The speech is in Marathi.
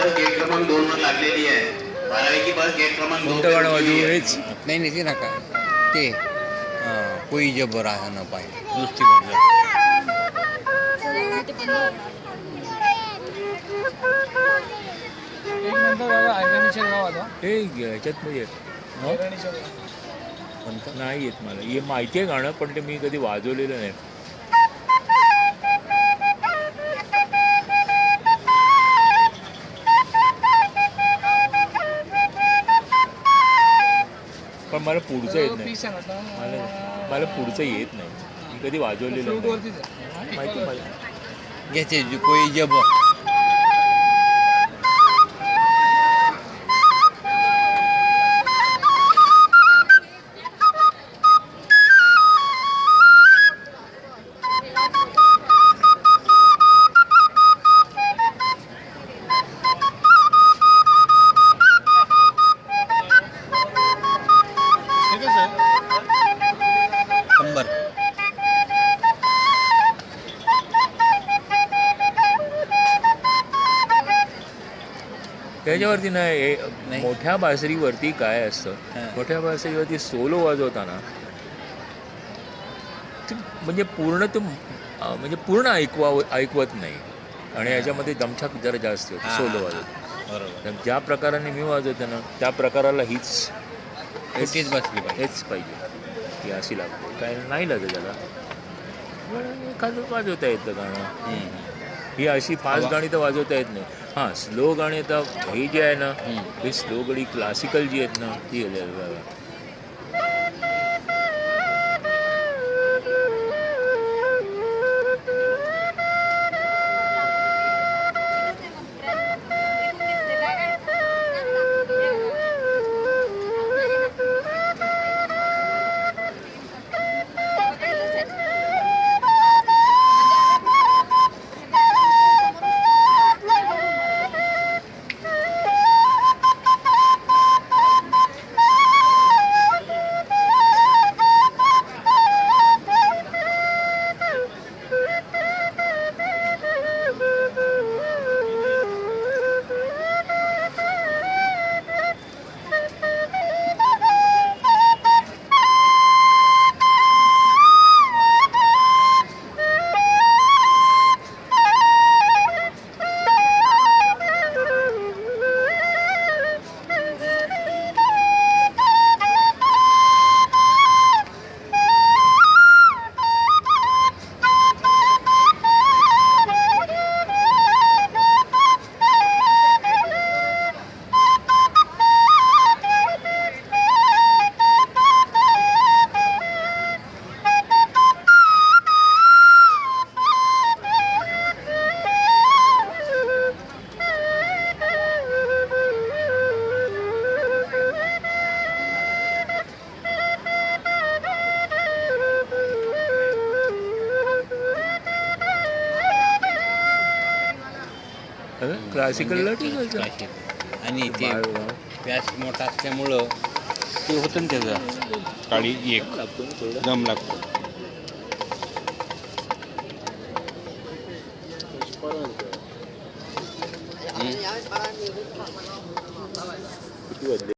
बस गेट क्रमांक दोन वर लागलेली आहे. बारावीची बस गेट क्रमांक दोन कोणतं गाणं वाजवू हेच. नाही नाही ते नका. ते अं, कोई जब राह न पाय दुसरी म्हणजे हा. ह्याच्यात म्हणजे हो? नाही येत मला. हे माहिती आहे गाणं पण ते मी कधी वाजवलेलं नाही. पण मला पुढचं येत नाही. मला मला पुढचं येत नाही. मी कधी वाजवलेलं. माहिती आहे मला. घ्यायचे जे कोई जब. त्याच्यावरती नाही हे. मोठ्या बासरीवरती काय असतं. मोठ्या बासरीवरती सोलो वाजवताना ते म्हणजे पूर्ण तो म्हणजे पूर्ण ऐकवा ऐकवत नाही. आणि याच्यामध्ये दमछाक जरा जास्त होते सोलो वाजवत बरोबर. ज्या प्रकाराने मी वाजवते ना त्या प्रकाराला हीच छोटीच बसली हेच पाहिजे. ही अशी लागते. काय नाही लागत त्याला. एखादं वाजवता येतं गाणं. ही अशी फास्ट हवा. गाणी तर वाजवता येत नाही. हां स्लो गाणी तर ही जी आहे ना हम्म. ही स्लो गाणी क्लासिकल जी आहेत ना ती क्लासिकलला ठीक आहे क्लासिक. आणि ते व्यास मोठा असल्यामुळं ते होतं ना त्याचं. काळी एक. दम लागतो. किती वाजले?